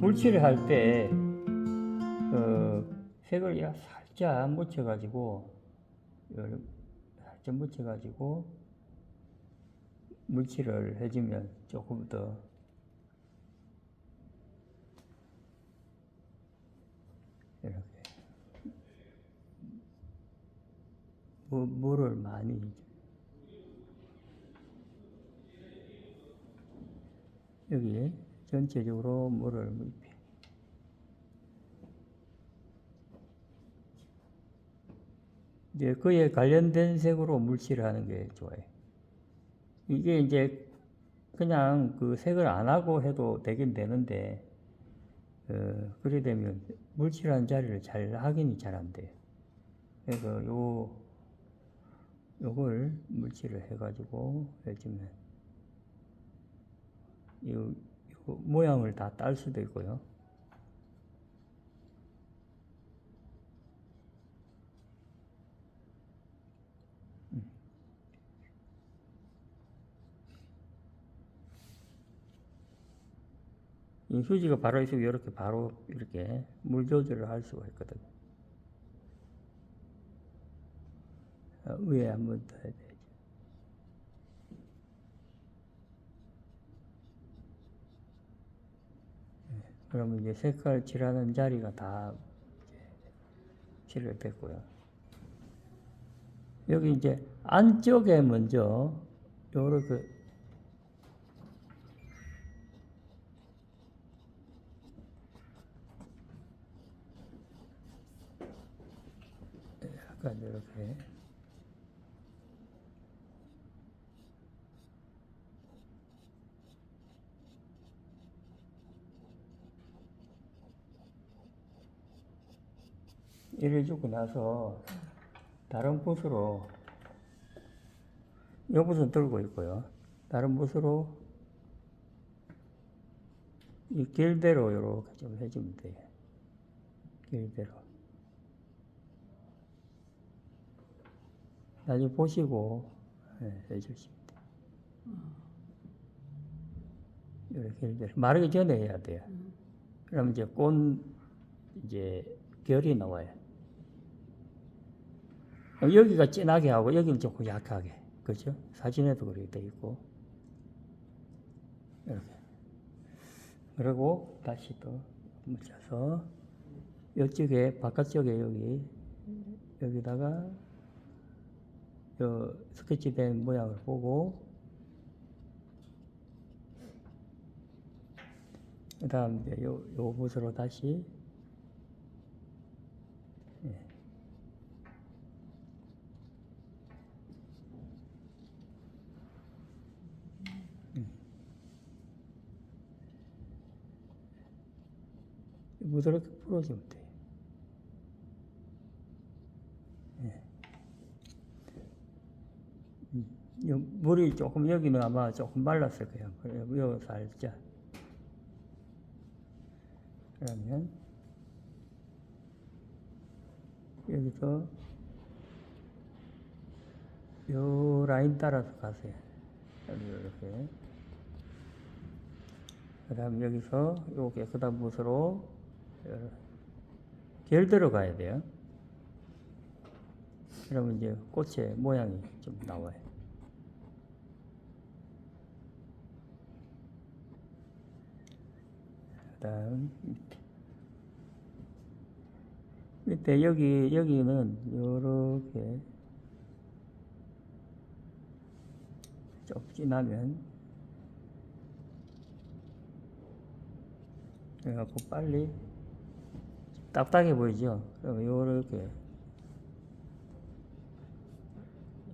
물칠을 할 때, 어, 색을 야- 살짝 묻혀가지고, 요- 살짝 묻혀가지고, 물칠을 해주면 조금 더 이렇게 무- 물을 많이 여기 전체적으로 물을 입혀. 이제 그에 관련된 색으로 물칠을 하는 게 좋아요. 이게 이제 그냥 그 색을 안 하고 해도 되긴 되는데, 어, 그래 되면 물칠하는 자리를 잘 확인이 잘 안 돼요. 그래서 요, 요걸 물칠을 해가지고 해주면, 이 요 모양을 다 딸 수도 있고요. 이 휴지가 바로 있으면 이렇게 바로 이렇게 물 조절을 할 수가 있거든. 어, 위에 한번 더 해야 되죠. 예, 그러면 이제 색깔 칠하는 자리가 다 칠을 됐고요. 여기 이제 안쪽에 먼저 요렇게 약간 이렇게 이래 주고 나서 다른 붓으로 이 붓은 들고 있고요. 다른 붓으로 이 길대로 이렇게 좀 해주면 돼요. 길대로. 나중에 보시고 예, 해주시면 돼요. 이렇게 길대로. 마르기 전에 해야 돼요. 그러면 이제 꽃 이제 결이 나와요. 어, 여기가 진하게 하고 여기는 조금 약하게. 그죠? 사진에도 그렇게 돼 있고. 이렇게. 그리고 다시 또 묻혀서 이쪽에 바깥쪽에 여기 여기다가 요 스케치된 모양을 보고 그 다음 이제 요, 요 붓으로 다시 예. 음. 부드럽게 풀어주면 돼요. 예. 음, 요 물이 조금 여기는 아마 조금 말랐을 거예요. 그래요. 요 살짝. 그러면 여기서 요 라인 따라서 가세요. 이렇게. 그 다음 여기서 요 깨끗한 붓으로 요- 결 들어가야 돼요. 그러면 이제 꽃의 모양이 좀 나와요. 그 다음 밑에. 밑에 여기, 여기는 요렇게 좀 진하면 그래갖고 빨리 딱딱해 보이죠? 그럼 요렇게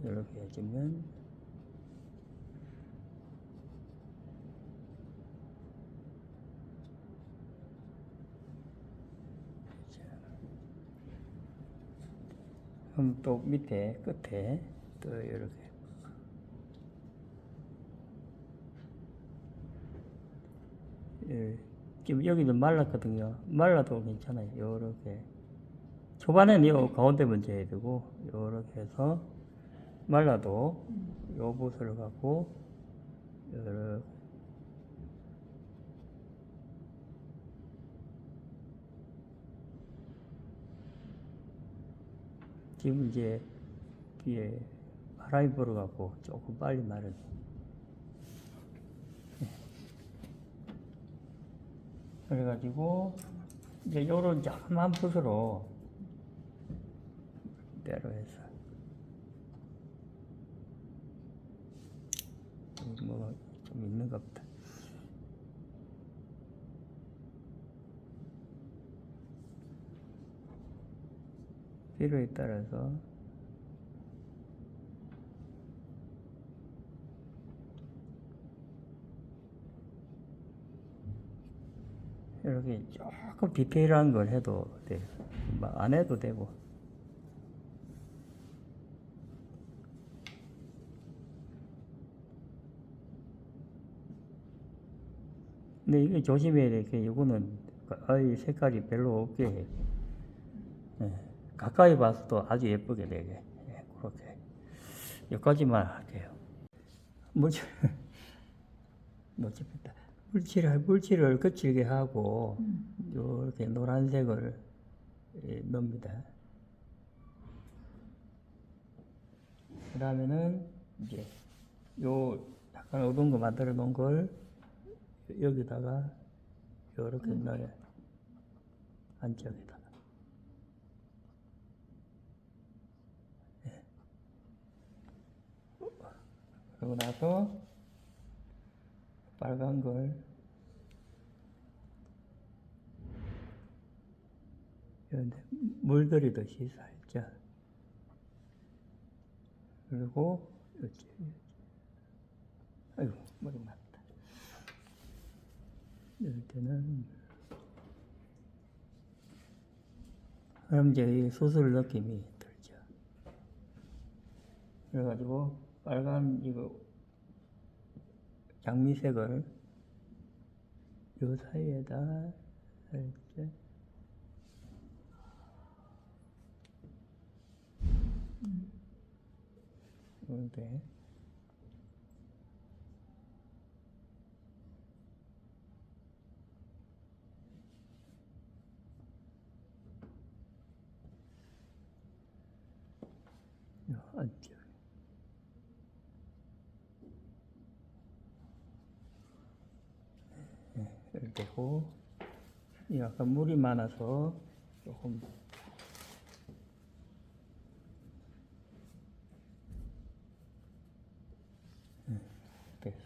이렇게 해주면 자. 그럼 또 밑에 끝에 또 이렇게 예, 지금 여기는 말랐거든요. 말라도 괜찮아요. 요렇게. 초반에는 요 가운데 먼저 해야 되고, 요렇게 해서 말라도 요 붓을 갖고, 요렇게. 지금 이제, 귀에 바람이 불어갖고 조금 빨리 마르네. 그래가지고 이제 요런 조그만 붓으로 때로 해서 뭐가 좀 있는가 보다. 필요에 따라서 이렇게 조금 디테일한 걸 해도 돼요. 막안 해도 되고. 근데 이게 조심해야 돼. 게 이거는 아이 색깔이 별로 없게 해. 예, 가까이 봐서도 아주 예쁘게 되게 예, 그렇게 여기까지만 할게요. 물질 놓쳤다. 물칠을 물칠을 거칠게 하고 이렇게 노란색을 예, 넣습니다. 그 다음에는 이제 요 약간 어두운 거 만들어 놓은 걸 여기다가 이렇게 넣어요. 안쪽에다가. 예. 그러고 나서 빨간 걸. 물들이듯이 살짝. 그리고 이렇게. 아이고 머리 맞다. 이럴 때는. 그럼 이제 이 수술 느낌이 들죠. 그래가지고 빨간 이거 장미색을 요 사이에다 살짝 이렇게 요 안쪽 네, 이렇게 되고 약간 물이 많아서 조금 네, 됐어.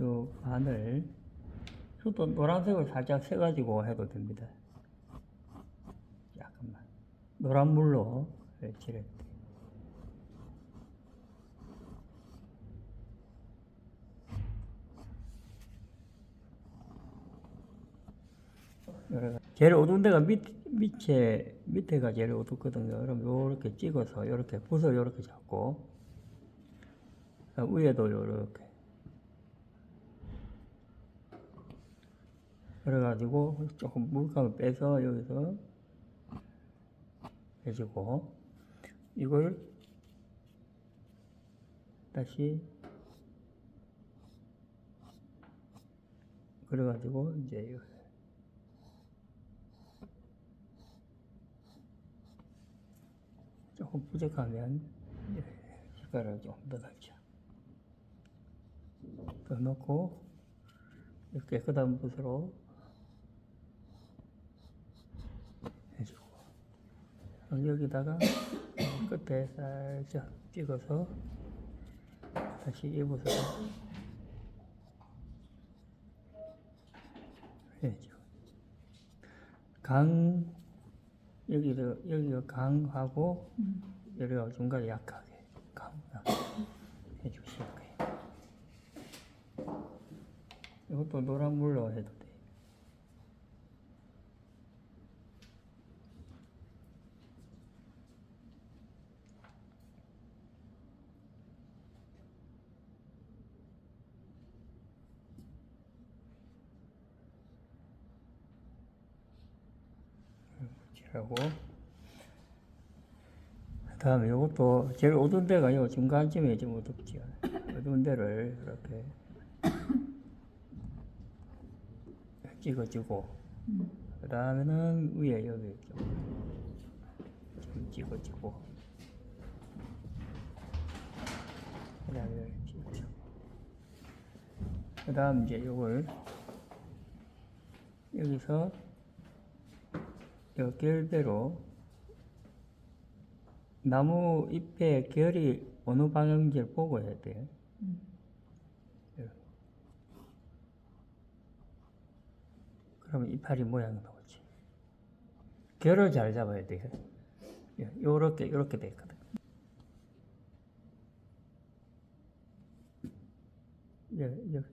요 반을 또 노란색을 살짝 세가지고 해도 됩니다. 약간만 노란 물로 가지. 제일 어두운 데가 밑, 밑에, 밑에가 제일 어둡거든요. 그럼 요렇게 찍어서, 요렇게, 붓을 요렇게 잡고, 위에도 요렇게. 그래가지고 조금 물감을 빼서 여기서 해주고, 이걸 다시 그래가지고 이제 조금 부족하면 색깔을 좀더 넣죠. 더 넣고 이렇게 깨끗한 붓으로 해주고 그럼 여기다가 끝에 살짝 찍어서 다시 해줘. 강 여기도 여기가 강하고 여기가 중간에 약하게 강 해주시면 돼요. 이것도 노란 물로 해도 돼. 그렇죠. 하고 그다음에 이것도 제일 어두운 데가 요 중간쯤에 좀 어둡죠. 어두운 데를 이렇게 찍어주고 그다음에는 위에 여기 좀, 좀 찍어주고 그 다음에 여기 찍어주고 그다음 이제 요걸 여기서 요 결대로 나무 잎의 결이 어느 방향인지를 보고 해야 돼요. 그러면 이파리 모양이 나오지. 결을 잘 잡아야 돼요. 예, 요렇게, 요렇게 돼 있거든. 예, 여기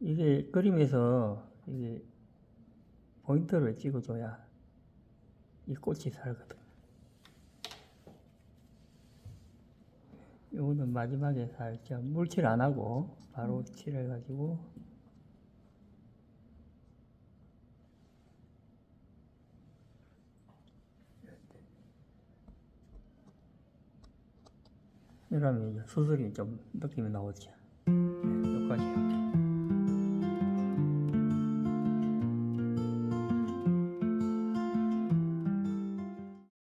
이게 그림에서 이게 포인트를 찍어줘야 이 꽃이 살거든. 요거는 마지막에 살짝 물칠 안 하고 바로 칠해가지고 이러면 이제 수술이 좀 느낌이 나오죠.